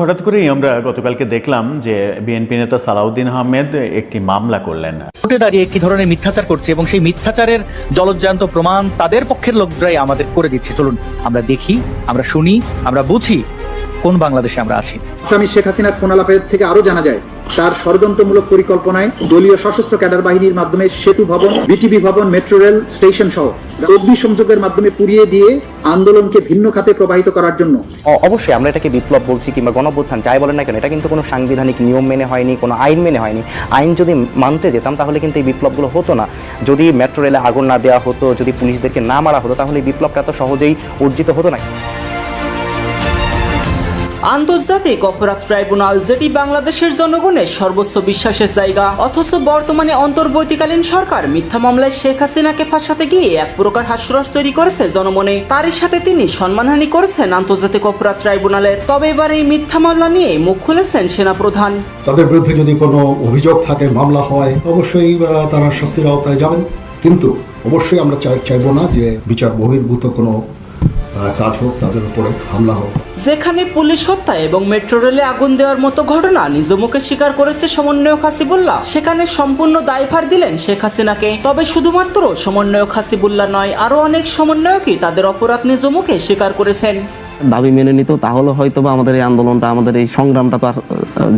হঠাৎ করেই আমরা গতকালকে দেখলাম যে বিএনপি নেতা সালাউদ্দিন আহমেদ একটি মামলা করলেন। কোর্টে দাঁড়িয়ে কি ধরনের মিথ্যাচার করছে এবং সেই মিথ্যাচারের জলজ্জান্ত প্রমাণ তাদের পক্ষের লোকরাই আমাদের করে দিচ্ছে? চলুন আমরা দেখি আমরা শুনি আমরা বুঝি কোন বাংলাদেশে আমরা আছি। আমি শেখ হাসিনার ফোন আলাপের থেকে আরও জানা যায় তার ষড়যন্ত্রমূলক পরিকল্পনায় দলীয় সশস্ত্র ক্যাডার বাহিনীর মাধ্যমে সেতু ভবন বিটিবি ভবন, মেট্রো রেল স্টেশন সহ অগ্নি সংযোগের মাধ্যমে পুড়িয়ে দিয়ে আন্দোলনকে ভিন্ন খাতে প্রবাহিত করার জন্য। অবশ্যই আমরা এটাকে বিপ্লব বলছি কিংবা গণঅভ্যুত্থান, যাই বলেন না কেন, এটা কিন্তু কোনো সাংবিধানিক নিয়ম মেনে হয়নি, কোনো আইন মেনে হয়নি। আইন যদি মানতে যেতাম, তাহলে কিন্তু এই বিপ্লবগুলো হতো না। যদি মেট্রো রেলে আগুন না দেওয়া হতো, যদি পুলিশদেরকে না মারা হতো, তাহলে এই বিপ্লবটা এত সহজেই অর্জিত হতো না। আন্তর্জাতিক অপরাধ ট্রাইব্যুনাল যেটি বাংলাদেশের জনগণের সর্বোচ্চ বিশ্বাসের জায়গা, অথচ বর্তমানে অন্তর্বর্তীকালীন সরকার মিথ্যা মামলায় শেখ হাসিনাকে ফাঁসাতে গিয়ে এক প্রকার হাস্যরস তৈরি করেছে জনমনে। তারই সাথে তিনি সম্মানহানি করেছেন আন্তর্জাতিক অপরাধ ট্রাইব্যুনালের। তবে এবার এই মিথ্যা মামলা নিয়ে মুখ খুলেছেন সেনাপ্রধান। তাদের বিরুদ্ধে যদি কোনো অভিযোগ থাকে, মামলা হয়, অবশ্যই তারা শাস্তির আওতায় যাবেন। কিন্তু অবশ্যই আমরা চাই চাইব না যে বিচার বহির্ভূত কোনো কাজ হোক তাদের উপরে হামলা হোক। যেখানে পুলিশ হত্যা এবং মেট্রো রেলে আগুন দেওয়ার মতো ঘটনা নিজ মুখে স্বীকার করেছে সমন্বয়ক হাসিবুল্লাহ সেখানে সম্পূর্ণ দায়ভার দিলেন শেখ হাসিনাকে। তবে শুধুমাত্র সমন্বয়ক হাসিবুল্লাহ নয় আরও অনেক সমন্বয়কই তাদের অপরাধ নিজ মুখে স্বীকার করেছেন। দাবি মেনে নিত তাহলে হয়তো বা আমাদের এই আন্দোলনটা আমাদের এই সংগ্রামটা তো আর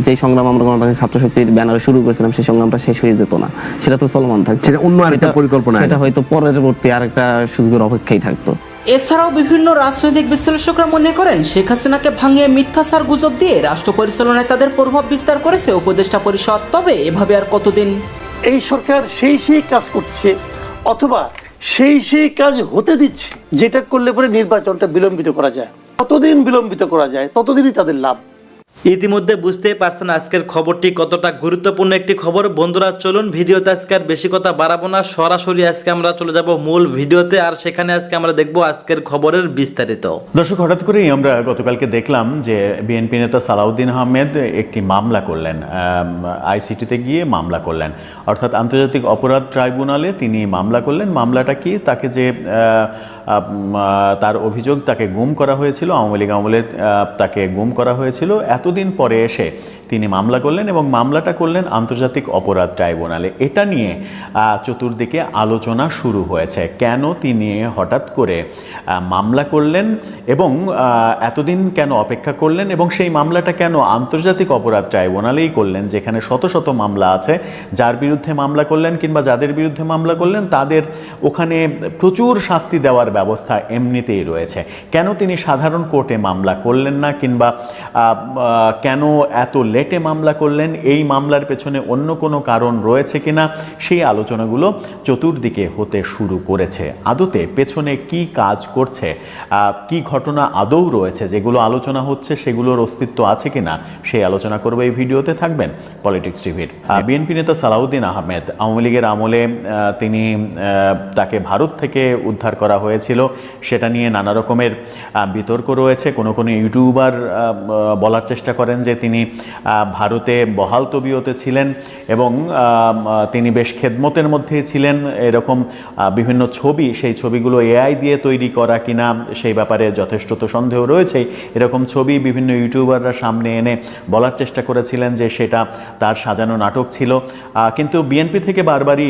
যেই সংগ্রাম আমরা গণতান্ত্রিক ছাত্র শক্তির ব্যানারে শুরু করেছিলাম সেই সংগ্রামটা শেষ হয়ে যেত না। সেটা তো চলমান থাকতো। সেটা অন্য আরেকটা পরিকল্পনা সেটা হয়তো পরের পরবর্তী আরেকটা সুযোগের অপেক্ষাই থাকতো। এছাড়াও বিভিন্ন রাজনৈতিক বিশ্লেষকরা মনে করেন শেখ হাসিনাকে ভাঙিয়ে মিথ্যা সার গুজব দিয়ে রাষ্ট্র পরিচালনায় তাদের প্রভাব বিস্তার করেছে উপদেষ্টা পরিষদ। তবে এভাবে আর কতদিন? এই সরকার সেই সেই কাজ করছে অথবা সেই সেই কাজ হতে দিচ্ছে, যেটা করলে পরে নির্বাচনটা বিলম্বিত করা যায়। ততদিন বিলম্বিত করা যায়, ততদিনই তাদের লাভ। ইতিমধ্যে বুঝতেই পারছেন আজকের খবরটি কতটা গুরুত্বপূর্ণ একটি খবর। বন্ধুরা, চলুন ভিডিওতে আজকে আর বেশি কথা বাড়াবো না। সরাসরি আজকে আমরা চলে যাব মূল ভিডিওতে আর সেখানে আজকে আমরা দেখব আজকের খবরের বিস্তারিত। দর্শক, হঠাৎ করেই আমরা গতকালকে দেখলাম যে বিএনপি নেতা সালাউদ্দিন আহমেদ একটি মামলা করলেন আইসিটিতে গিয়ে মামলা করলেন। অর্থাৎ আন্তর্জাতিক অপরাধ ট্রাইব্যুনালে তিনি মামলা করলেন। মামলাটা কি? তাকে যে তার অভিযোগ তাকে গুম করা হয়েছিল, আওয়ামী লীগ আমলে তাকে গুম করা হয়েছিল। এতদিন পরে এসে তিনি মামলা করলেন এবং মামলাটা করলেন আন্তর্জাতিক অপরাধ ট্রাইব্যুনালে। এটা নিয়ে চতুর্দিকে আলোচনা শুরু হয়েছে। কেন তিনি হঠাৎ করে মামলা করলেন এবং এতদিন কেন অপেক্ষা করলেন এবং সেই মামলাটা কেন আন্তর্জাতিক অপরাধ ট্রাইব্যুনালেই করলেন, যেখানে শত শত মামলা আছে, যার বিরুদ্ধে মামলা করলেন কিংবা যাদের বিরুদ্ধে মামলা করলেন, তাদের ওখানে প্রচুর শাস্তি দেওয়ার ব্যবস্থা এমনিতেই রয়েছে। কেন তিনি সাধারণ কোর্টে মামলা করলেন না কিংবা কেন এত লেটে মামলা করলেন? এই মামলার পেছনে অন্য কোনো কারণ রয়েছে কিনা? সেই আলোচনাগুলো চতুর্দিকে হতে শুরু করেছে। আদতে পেছনে কি কাজ করছে? কি ঘটনা আদৌ রয়েছে? যেগুলো আলোচনা হচ্ছে, সেগুলোর অস্তিত্ব আছে কিনা? সেই আলোচনা করবে এই ভিডিওতে। থাকবেন পলিটিক্স টিভির বিএনপি নেতা সালাউদ্দিন আহমেদ। আওয়ামী লীগের আমলে তিনি তাকে ভারত থেকে উদ্ধার করা হয়েছিল সেটা নিয়ে নানা রকমের বিতর্ক রয়েছে। কোনো কোনো ইউটিউবার বলার চেষ্টা করেন যে তিনি ভারতে বহাল তবিয়তে ছিলেন এবং তিনি বেশ খেদমতের মধ্যেই ছিলেন। এরকম বিভিন্ন ছবি, সেই ছবিগুলো এআই দিয়ে তৈরি করা কিনা, সেই ব্যাপারে যথেষ্ট তো সন্দেহ রয়েছেই। এরকম ছবি বিভিন্ন ইউটিউবাররা সামনে এনে বলার চেষ্টা করেছিলেন যে সেটা তার সাজানো নাটক ছিল। কিন্তু বিএনপি থেকে বারবারই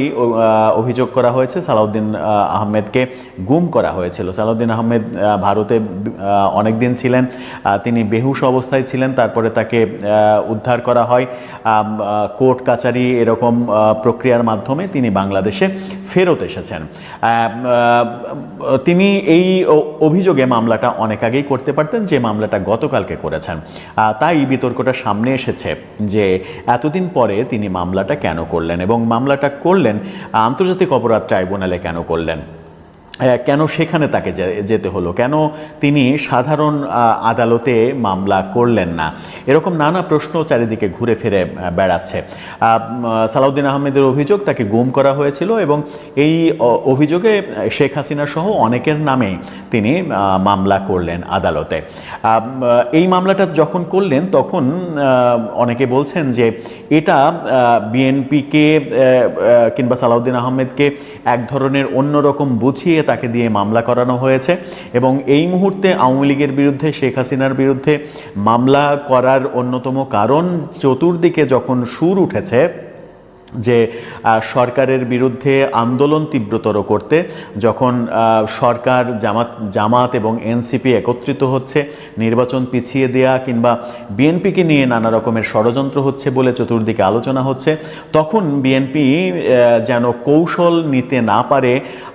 অভিযোগ করা হয়েছে সালাউদ্দিন আহমেদকে গুম করা হয়েছিল। সালাউদ্দিন আহমেদ ভারতে অনেক দিন ছিলেন তিনি বেহুশ অবস্থায় ছিলেন, তারপরে তাকে উদ্ধার করা হয়। কোর্ট কাচারি এরকম প্রক্রিয়ার মাধ্যমে তিনি বাংলাদেশে ফেরত এসেছেন। তিনি এই অভিযোগে মামলাটা অনেক আগেই করতে পারতেন, যে মামলাটা গতকালকে করেছেন। তাই বিতর্কটা সামনে এসেছে, যে এতদিন পরে তিনি মামলাটা কেন করলেন এবং মামলাটা করলেন, আন্তর্জাতিক অপরাধ ট্রাইব্যুনালে কেন করলেন? কেন সেখানে তাকে যেতে হলো? কেন তিনি সাধারণ আদালতে মামলা করলেন না? এরকম নানা প্রশ্ন চারিদিকে ঘুরে ফিরে বেড়াচ্ছে। সালাউদ্দিন আহমেদের অভিযোগ তাকে গুম করা হয়েছিল এবং এই অভিযোগে শেখ হাসিনা সহ অনেকের নামে তিনি মামলা করলেন আদালতে। এই মামলাটা যখন করলেন তখন অনেকে বলছেন যে এটা বিএনপিকে কিংবা সালাউদ্দিন আহমেদকে এক ধরনের অন্যরকম বুঝিয়ে তাকে দিয়ে মামলা করানো হয়েছে এবং এই মুহূর্তে আওয়ামী লীগের বিরুদ্ধে শেখ হাসিনার বিরুদ্ধে মামলা করার অন্যতম কারণ চতুর্দিকে যখন সুর উঠেছে যে সরকারের বিরুদ্ধে আন্দোলন তীব্রতর করতে, যখন সরকার জামাত জামাত এবং এনসিপি একত্রিত হচ্ছে, নির্বাচন পিছিয়ে দেয়া কিংবা বিএনপিকে নিয়ে নানা রকমের ষড়যন্ত্র হচ্ছে বলে চতুর্দিকে আলোচনা হচ্ছে, তখন বিএনপি যেন কৌশল নিতে না পারে,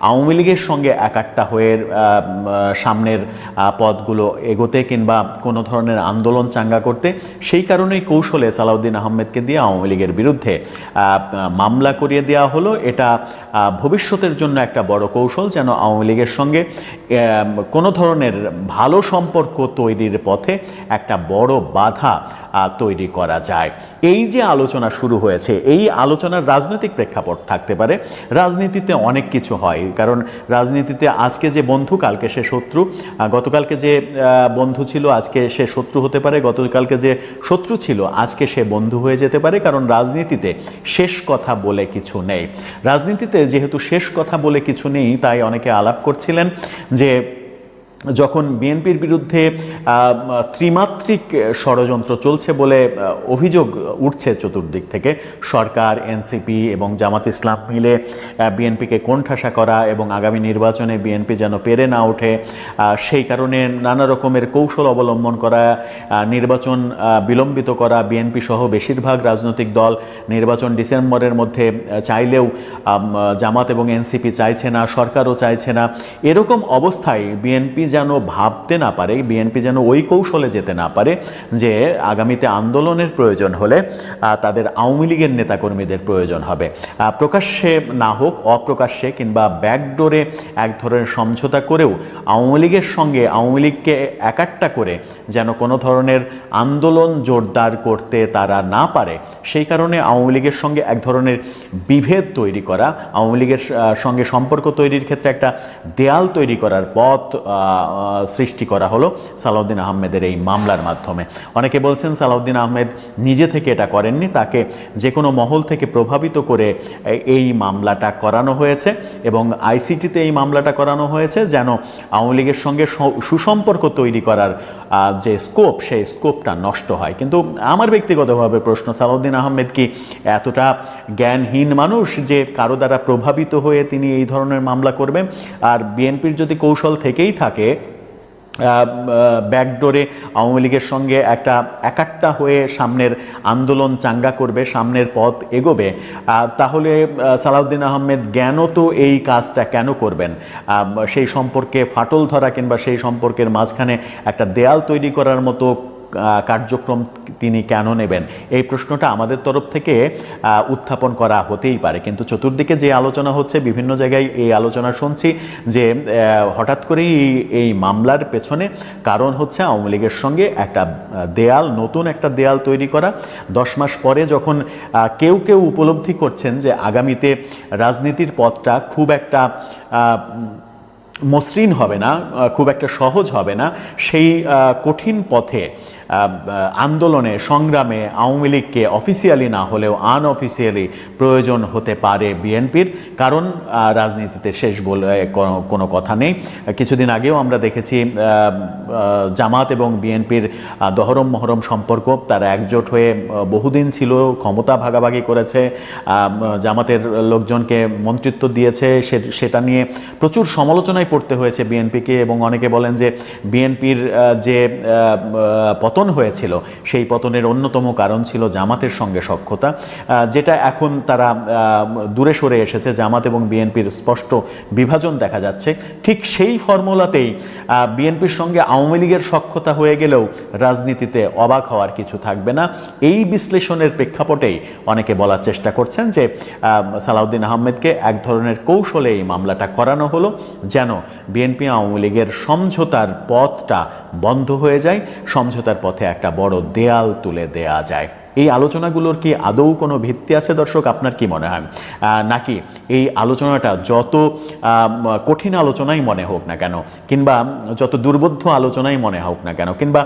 আওয়ামী লীগের সঙ্গে একাট্টা হয়ে সামনের পদগুলো এগোতে কিংবা কোনো ধরনের আন্দোলন চাঙ্গা করতে, সেই কারণেই কৌশলে সালাউদ্দিন আহমেদকে দিয়ে আওয়ামী লীগের বিরুদ্ধে মামলা করিয়ে দেওয়া হলো এটা ভবিষ্যতের জন্য একটা বড় কৌশল যেন আওয়ামী লীগের সঙ্গে কোনো ধরনের ভালো সম্পর্ক তৈরির পথে একটা বড় বাধা তৈরি করা যায়। এই যে আলোচনা শুরু হয়েছে, এই আলোচনার রাজনৈতিক প্রেক্ষাপট থাকতে পারে। রাজনীতিতে অনেক কিছু হয়, কারণ রাজনীতিতে আজকে যে বন্ধু, কালকে সে শত্রু। গতকালকে যে বন্ধু ছিল, আজকে সে শত্রু হতে পারে। গতকালকে যে শত্রু ছিল, আজকে সে বন্ধু হয়ে যেতে পারে, কারণ রাজনীতিতে শেষ কথা বলে কিছু নেই। রাজনীতিতে যেহেতু শেষ কথা বলে কিছু নেই তাই অনেকে আলাপ করছিলেন যে যখন বিএনপির বিরুদ্ধে ত্রিমাত্রিক ষড়যন্ত্র চলছে বলে অভিযোগ উঠছে চতুর্দিক থেকে, সরকার, এনসিপি এবং জামাত ইসলাম মিলে বিএনপিকে কোণঠাসা করা এবং আগামী নির্বাচনে বিএনপি যেন পেরে না ওঠে সেই কারণে নানা রকমের কৌশল অবলম্বন করা নির্বাচন বিলম্বিত করা, বিএনপি সহ বেশিরভাগ রাজনৈতিক দল নির্বাচন ডিসেম্বরের মধ্যে চাইলেও জামাত এবং এনসিপি চাইছে না, সরকারও চাইছে না। এরকম অবস্থায় বিএনপি যেন ভাবতে না পারে, বিএনপি যেন ওই কৌশলে যেতে না পারে যে আগামীতে আন্দোলনের প্রয়োজন হলে তাদের আওয়ামী লীগের নেতাকর্মীদের প্রয়োজন হবে। প্রকাশ্যে না হোক, অপ্রকাশ্যে কিংবা ব্যাকডোরে এক ধরনের সমঝোতা করেও আওয়ামী লীগের সঙ্গে আওয়ামী লীগকে একাট্টা করে যেন কোনো ধরনের আন্দোলন জোরদার করতে তারা না পারে, সেই কারণে আওয়ামী লীগের সঙ্গে এক ধরনের বিভেদ তৈরি করা, আওয়ামী লীগের সঙ্গে সম্পর্ক তৈরির ক্ষেত্রে একটা দেয়াল তৈরি করার পথ সৃষ্টি করা হলো সালাউদ্দিন আহমেদের এই মামলার মাধ্যমে। অনেকে বলছেন সালাউদ্দিন আহমেদ নিজে থেকে এটা করেননি, তাকে যে কোনো মহল থেকে প্রভাবিত করে এই মামলাটা করানো হয়েছে এবং আইসিটিতে এই মামলাটা করানো হয়েছে যেন আওয়ামী লীগের সঙ্গে সুসম্পর্ক তৈরি করার যে স্কোপ, সেই স্কোপটা নষ্ট হয়। কিন্তু আমার ব্যক্তিগতভাবে প্রশ্ন, সালাউদ্দিন আহমেদ কি এতটা জ্ঞানহীন মানুষ যে কারও দ্বারা প্রভাবিত হয়ে তিনি এই ধরনের মামলা করবেন। আর বিএনপির যদি কৌশল থেকেই থাকে ব্যাকডোরে আওয়ামী লীগের সঙ্গে একটা একাট্টা হয়ে সামনের আন্দোলন চাঙ্গা করবে, সামনের পথ এগোবে তাহলে সালাউদ্দিন আহমেদ জ্ঞানও তো এই কাজটা কেন করবেন? সেই সম্পর্কে ফাটল ধরা কিংবা সেই সম্পর্কের মাঝখানে একটা দেয়াল তৈরি করার মতো কার্যক্রম তিনি কেন নেবেন? এই প্রশ্নটা আমাদের তরফ থেকে উত্থাপন করা হতেই পারে। কিন্তু চতুর্দিকে যে আলোচনা হচ্ছে, বিভিন্ন জায়গায় এই আলোচনা শুনছি যে হঠাৎ করেই এই- মামলার পেছনে কারণ হচ্ছে আওয়ামী লীগের সঙ্গে একটা দেয়াল, নতুন একটা দেয়াল তৈরি করা। দশ মাস পরে যখন কেউ কেউ উপলব্ধি করছেন যে আগামীতে রাজনীতির পথটা খুব একটা মসৃণ হবে না খুব একটা সহজ হবে না, সেই কঠিন পথে আন্দোলনে সংগ্রামে আওয়ামী লীগকে অফিসিয়ালি না হলেও আনঅফিসিয়ালি প্রয়োজন হতে পারে বিএনপির। কারণ রাজনীতিতে শেষ বলে কোনো- কথা নেই। কিছুদিন আগেও আমরা দেখেছি জামাত এবং বিএনপির দহরম মহরম সম্পর্ক। তারা একজোট হয়ে বহুদিন ছিল ক্ষমতা ভাগাভাগি করেছে। জামাতের লোকজনকে মন্ত্রিত্ব দিয়েছে। সেটা নিয়ে প্রচুর সমালোচনায় পড়তে হয়েছে বিএনপিকে এবং অনেকে বলেন যে বিএনপির যে আহ, পতন হয়েছিল। সেই পতনের অন্যতম কারণ ছিল জামাতের সঙ্গে সক্ষতা যেটা এখন তারা দূরে সরে এসেছে। জামাত এবং বিএনপির স্পষ্ট বিভাজন দেখা যাচ্ছে। ঠিক সেই ফর্মুলাতেই বিএনপির সঙ্গে আওয়ামী লীগের সক্ষতা হয়ে গেলেও রাজনীতিতে অবাক হওয়ার কিছু থাকবে না। এই বিশ্লেষণের প্রেক্ষাপটেই অনেকে বলার চেষ্টা করছেন যে সালাউদ্দিন আহমেদকে এক ধরনের কৌশলে এই মামলাটা করানো হলো, যেন বিএনপি আওয়ামী লীগের সমঝোতার পথটা বন্ধ হয়ে যায়। সমঝোতার পথে একটা বড় দেয়াল তুলে দেয়া যায়। এই আলোচনাগুলোর কি আদৌ কোনো ভিত্তি আছে দর্শক? আপনার কি মনে হয়? নাকি এই আলোচনাটা যত কঠিন আলোচনাই মনে হোক না কেন, কিংবা যত দুর্বোধ্য আলোচনাই মনে হোক না কেন, কিংবা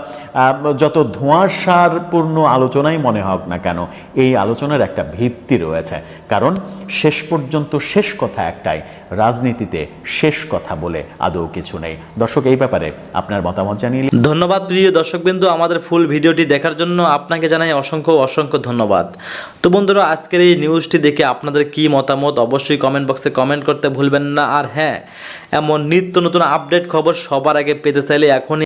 যত ধোঁয়াশারপূর্ণ আলোচনাই মনে হোক না কেন, এই আলোচনার একটা ভিত্তি রয়েছে। কারণ শেষ পর্যন্ত শেষ কথা একটাই, রাজনীতিতে শেষ কথা বলে আদৌ কিছু নেই। দর্শক, এই ব্যাপারে আপনার মতামত জানিয়ে ধন্যবাদ প্রিয় দর্শকবিন্দু, আমাদের ফুল ভিডিওটি দেখার জন্য আপনাকে জানাই অসংখ্য অসংখ্য ধন্যবাদ। তো বন্ধুরা, আজকের এই নিউজটি দেখে আপনাদের কি মতামত, অবশ্যই কমেন্ট বক্সে কমেন্ট করতে ভুলবেন না। আর হ্যাঁ এমন নিত্য নতুন আপডেট খবর সবার আগে পেতে চাইলে এখনই